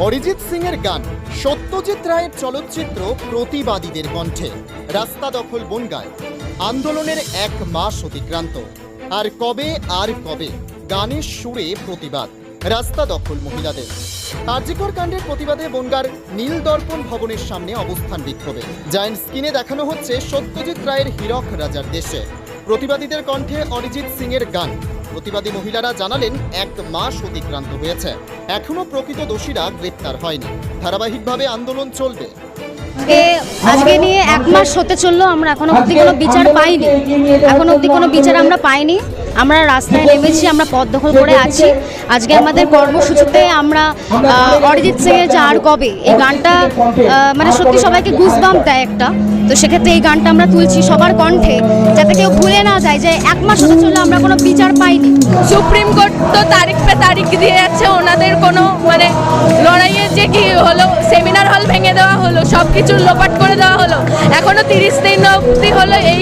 অরিজিৎ সিং এর গান সত্যজিৎ রায়ের চলচ্চিত্র প্রতিবাদীদের কণ্ঠে। রাস্তা দখল বনগায়। আন্দোলনের এক মাস অতিক্রান্ত। আর কবে আর কবে গানের সুরে প্রতিবাদ? রাস্তা দখল মহিলাদের। কার্যকর কাণ্ডের প্রতিবাদে বনগার নীল দর্পণ ভবনের সামনে অবস্থান বিক্ষোভে। জায়েন্ট স্ক্রিনে দেখানো হচ্ছে সত্যজিৎ রায়ের হীরক রাজার দেশে। প্রতিবাদীদের কণ্ঠে অরিজিৎ সিং এর গান। প্রতিবাদী মহিলারা জানালেন, এক মাস অতিক্রান্ত হয়েছে। এখনও প্রকৃত দোষীরা গ্রেপ্তার হয়নি। ধারাবাহিকভাবে আন্দোলন চলবে। আজকে নিয়ে এক মাস হতে চলল, আমরা এখনও অব্দি কোনো বিচার পাইনি। এখনও অব্দি কোনো বিচার আমরা পাইনি। আমরা রাস্তায় নেমেছি, আমরা পথ দখল করে আছি। আজকে আমাদের কর্মসূচিতে আমরা অরিজিৎ সিং এর যা আর কবে, এই গানটা মানে সত্যি সবাইকে গুজবাম দেয় একটা। তো সেক্ষেত্রে এই গানটা আমরা তুলছি সবার কণ্ঠে, যাতে কেউ ভুলে না যায় যে এক মাস হতে চলল, আমরা কোনো বিচার পাইনি। সুপ্রিম কোর্ট তো তারিখ পে তারিখ দিয়ে যাচ্ছে, ওনাদের কোনো মানে লড়াইয়ের যে কি হলো সেমিনার হল ভেঙে দেওয়া হলো সব কিছু লোপাট করে দেওয়া হলো। এখনও তিরিশ দিন অবধি হলো এই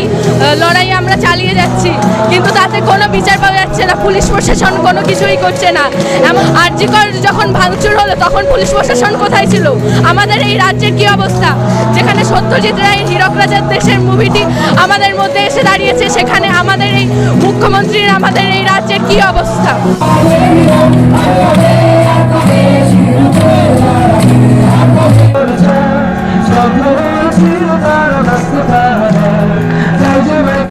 লড়াই আমরা চালিয়ে যাচ্ছি। কিন্তু তাতে কোনো বিচার পাওয়া যাচ্ছে না, পুলিশ প্রশাসন কোনো কিছুই করছে না। এমন আরজিকর যখন ভাঙচুর হলো, তখন পুলিশ প্রশাসন কোথায় ছিল? আমাদের এই রাজ্যের কি অবস্থা? যেখানে সত্যজিৎ রায়, হীরক রাজার দেশের মুভিটি আমাদের মধ্যে এসে দাঁড়িয়েছে, সেখানে আমাদের এই মুখ্যমন্ত্রীর আমাদের এই রাজ্যের কি অবস্থা?